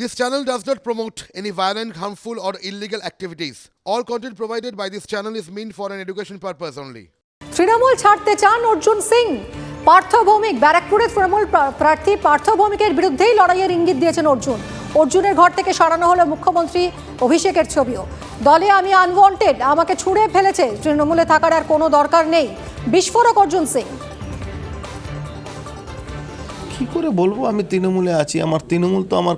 This channel does not promote any violent, harmful, or illegal activities. All content provided by this channel is meant for an education purpose only. Trinamool ছাড়তে চান অর্জুন সিং। পার্থ ভৌমিক ব্যারাকপুরে তৃণমূল প্রা- প্রার্থী পার্থ ভৌমিকের বিরুদ্ধেই লড়াইয়ের ইঙ্গিত দিয়েছেন অর্জুন। অর্জুনের ঘর থেকে সরানো হলো মুখ্যমন্ত্রী অভিষেকের ছবিও। দলে আমি আনওয়ান্টেড আমাকে ছুঁড়ে ফেলেছে তৃণমূলে থাকার আর কোনো দরকার নেই। বিস্ফোরক অর্জুন সিং। কি করে বলব? আমি তৃণমূলে আছি আমার তৃণমূল তো আমার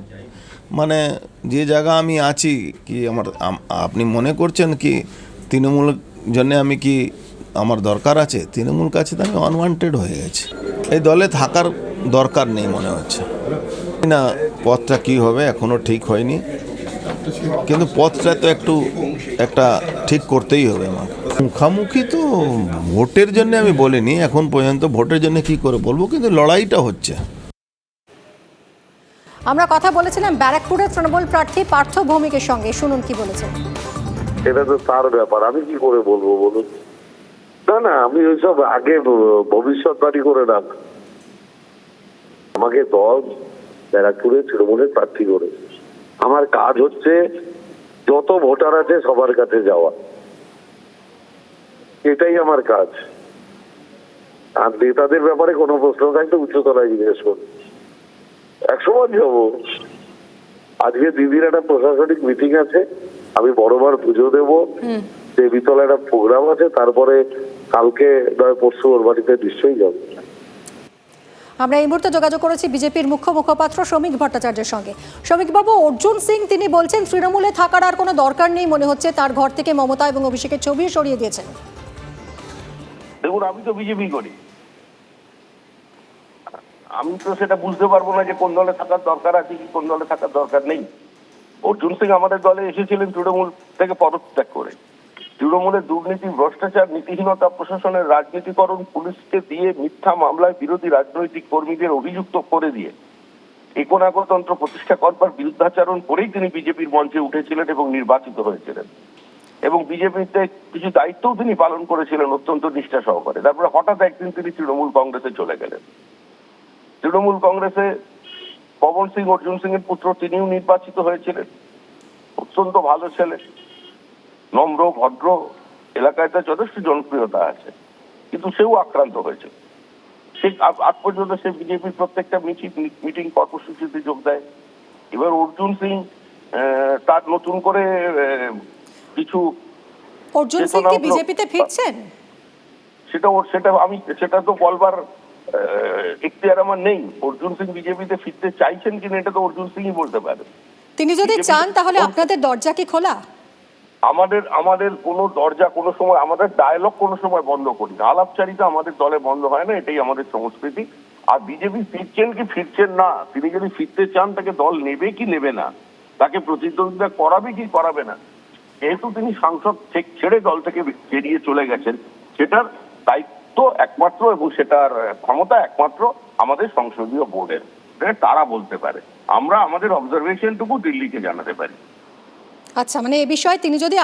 মানে যে জায়গা আমি আছি কি আমার আপনি মনে করছেন কি তৃণমূল জন্য আমি কি আমার দরকার আছে? তৃণমূল কাছে তো আমি অনওয়ান্টেড হয়ে গেছি। এই দলে থাকার দরকার নেই মনে হচ্ছে। না, পথটা কি হবে এখনও ঠিক হয়নি। কিন্তু পথটা তো একটু, একটা ঠিক করতেই হবে আমার মুখামুখি তো ভোটের জন্য আমি বলিনি, এখন পর্যন্ত ভোটের জন্য কি করে বলব? কিন্তু লড়াইটা হচ্ছে। আমরা কথা বলেছিলাম ব্যারাকপুরের তৃণমূল প্রার্থী পার্থ ভৌমিকের সঙ্গে। শুনুন কি বলেছেন। এটা তো তার ব্যাপার, আমি কি করে বলব বলুন? না না, আমি ওইসব আগে ভবিষ্যৎবাণী করে রাখ আমাকে দল ব্যারাকপুরে তৃণমূলের প্রার্থী করে। আমার কাজ হচ্ছে যত ভোটার আছে সবার কাছে যাওয়া। এটাই আমার কাজ। আর নেতাদের ব্যাপারে কোনো প্রশ্ন থাকলে উচ্চতলায় জিজ্ঞেস করুন। একসময় যাব আজকে দিদির একটা প্রশাসনিক মিটিং আছে আমি বড়বার পুজো দেব। দেবীতলা একটা প্রোগ্রাম আছে তারপরে কালকে নয় পরশু ওর বাড়িতে নিশ্চয়ই যাব। আমরা এই মুহূর্তে যোগাযোগ করেছি বিজেপির মুখ্য মুখপাত্র শ্রমিক ভট্টাচার্যের সঙ্গে। শ্রমিকবাবু অর্জুন সিং তিনি বলছেন তৃণমূলে থাকার আর কোনো দরকার নেই মনে হচ্ছে তার ঘর থেকে মমতা এবং অভিষেকের ছবি সরিয়ে দিয়েছেন। দেখুন আমি তো বিজেপি করি। আমি তো সেটা বুঝতে পারব না যে কোন দলে থাকার দরকার আছে কি কোন দলে থাকার দরকার নেই। অর্জুন সিং আমাদের দলে এসেছিলেন তৃণমূল থেকে পদত্যাগ করে। তৃণমূলের দুর্নীতি, ভ্রষ্টাচার, নীতিহীনতা, প্রশাসনের রাজনীতিকরণ, পুলিশকে দিয়ে মিথ্যা মামলায় বিরোধী রাজনৈতিক কর্মীদের অভিযুক্ত করে দিয়ে একনাগতন্ত্র প্রতিষ্ঠা করবার বিরুদ্ধাচরণ করেই তিনি বিজেপির মঞ্চে উঠেছিলেন এবং নির্বাচিত হয়েছিলেন। এবং বিজেপিতে কিছু দায়িত্বও তিনি পালন করেছিলেন অত্যন্ত নিষ্ঠা সহকারে। তারপরে হঠাৎ একদিন তিনি তৃণমূল কংগ্রেসে চলে গেলেন। তৃণমূল কংগ্রেসে পবন সিং অর্জুন সিং এর পুত্র তিনিও নির্বাচিত হয়েছিলেন। অত্যন্ত ভালো ছেলে। নম্র ভদ্র এলাকায় তার যথেষ্ট জনপ্রিয়তা আছে। কিন্তু সেও আক্রান্ত হয়েছে। সে আজ পর্যন্ত সে বিজেপির প্রত্যেকটা মিটিং মিটিং কর্মসূচিতে যোগ দেয়। এবার অর্জুন সিং তার নতুন করে কিছু অর্জুন সিং কি বিজেপিতে ফিরছেন? সেটা সেটা আমি সেটা তো বলবার এখতিয়ার আমার নেই অর্জুন সিং বিজেপিতে ফিরতে চাইছেন কিনা এটা তো অর্জুন সিংই বলতে পারে। তিনি যদি চান তাহলে আপনাদের দরজা কি খোলা? আমাদের আমাদের কোনো দরজা কোনো সময় আমাদের ডায়লগ কোনো সময় বন্ধ করি না। আলাপচারিতা আমাদের দলে বন্ধ হয় না এটাই আমাদের সংস্কৃতি। আর বিজেপি ফিরছেন কি ফিরছেন না তিনি যদি ফিরতে চান তাকে দল নেবে কি নেবে না তাকে প্রতিদ্বন্দ্বিতা করাবে কি করাবে না যেহেতু তিনি সাংসদ ছেড়ে দল থেকে বেরিয়ে চলে গেছেন সেটার দায়িত্ব একমাত্র এবং সেটার ক্ষমতা একমাত্র আমাদের সংসদীয় বোর্ডের। তারা বলতে পারে। আমরা আমাদের অবজারভেশনটুকু দিল্লিকে জানাতে পারি। আচ্ছা মানে এ বিষয়ে তিনি যদি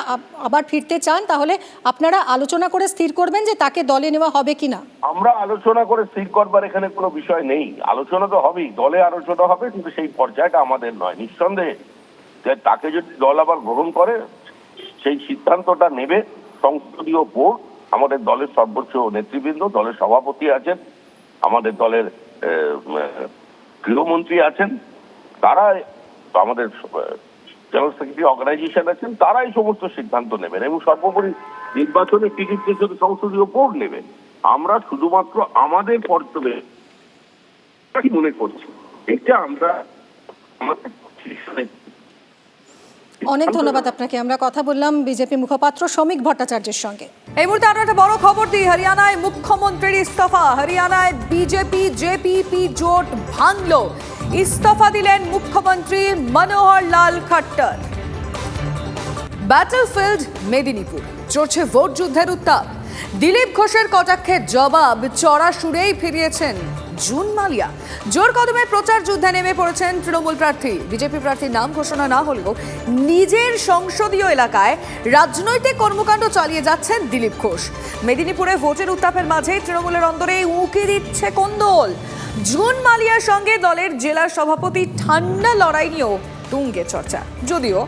আবার ফিরতে চান তাহলে আপনারা আলোচনা করে স্থির করবেন যে তাকে দলে নেওয়া হবে কিনা? আমরা আলোচনা করে স্থির করবার এখানে কোনো বিষয় নেই। আলোচনা তো হবেই। দলে আলোচনা হবে কিন্তু সেই পর্যায়টা আমাদের নয় নিঃসন্দেহে। যে তাকে যদি দল আবার গ্রহণ করে সেই সিদ্ধান্তটা নেবে সংসদীয় বোর্ড। আমাদের দলের সর্বোচ্চ নেতৃবৃন্দ, দলের সভাপতি আছেন, আমাদের দলের গৃহমন্ত্রী আছেন, তারা আমাদের জেনারেল সেক্রেটারি অর্গানাইজেশন আছেন, তারাই সমস্ত সিদ্ধান্ত নেবেন এবং সর্বোপরি নির্বাচনের টিকিট যদি সংসদীয় বোর্ড নেবে আমরা শুধুমাত্র আমাদের পর্যবেক্ষণ কি মনে করছি। এটা আমরা আমাদের অনেক ধন্যবাদ আপনাকে। আমরা কথা বললাম বিজেপি মুখপাত্র শ্রমিক ভট্টাচার্যের সঙ্গে। এই মুহূর্তে আরও একটা বড় খবর দিই। হরিয়ানায় মুখ্যমন্ত্রীর ইস্তফা। হরিয়ানায় বিজেপি জেপিপি জোট ভাঙল। ইস্তফা দিলেন মুখ্যমন্ত্রী মনোহর লাল খট্টর। ব্যাটলফিল্ড মেদিনীপুর। চলছে ভোট যুদ্ধের উত্তাপ। দিলীপ ঘোষের কটাক্ষের জবাব চড়া সুরেই ফিরিয়েছেন জুন মালিয়া। জোর কদমে প্রচার যুদ্ধে নেমে পড়েছেন তৃণমূল প্রার্থী। বিজেপি প্রার্থীর নাম ঘোষণা না হলেও নিজের সংসদীয় এলাকায় রাজনৈতিক কর্মকাণ্ড চালিয়ে যাচ্ছেন দিলীপ ঘোষ। মেদিনীপুরে ভোটের উত্তাপের মাঝে তৃণমূলের অন্দরে উঁকি দিচ্ছে কোন্দল। জুন মালিয়ার সঙ্গে দলের জেলা সভাপতি ঠান্ডা লড়াই নিয়েও তুঙ্গে চর্চা। যদিও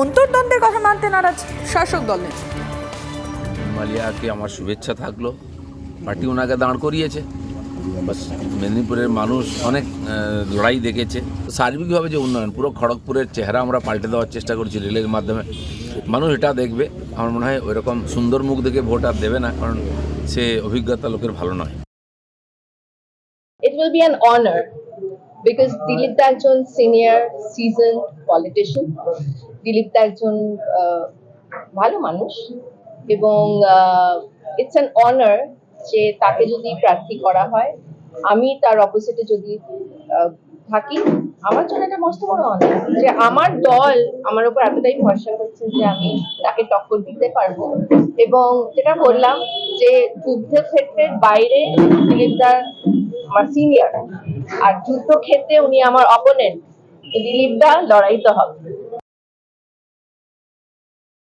অন্তর্দ্বন্দ্বের কথা মানতে নারাজ শাসক দল নেত্রী। মালিয়াকে আমার শুভেচ্ছা থাকল। পার্টি ওনাকে দাঁড় করিয়েছে। মেদিনীপুরের মানুষ অনেক লড়াই দেখেছে। সার্বিকভাবে যে উন্নয়ন, পুরো খড়গপুরের চেহারা আমরা পাল্টে দেওয়ার চেষ্টা করছি রেলের মাধ্যমে। মানুষ এটা দেখবে, আমার মনে হয় ওইরকম সুন্দর মুখ দেখে ভোট আর দেবে না, কারণ সে অভিজ্ঞতা লোকের ভালো নয়। It will be an honor, because Dilip da একজন senior seasoned politician Dilip da একজন ভালো মানুষ, এবং ইটস অ্যান অনার যে তাকে যদি প্রার্থী করা হয়, আমি তার অপোজিটে যদি থাকি, আমার জন্য এটা মস্ত বড় অনার যে আমার দল আমার উপর এতটাই ভরসা করছে যে আমি তাকে টক্কর দিতে পারব। এবং যেটা বললাম যে যুদ্ধক্ষেত্রের বাইরে দিলীপ দা আমার সিনিয়র আর যুদ্ধক্ষেত্রে উনি আমার অপোনেন্ট দিলীপ দা লড়াই তো হবে।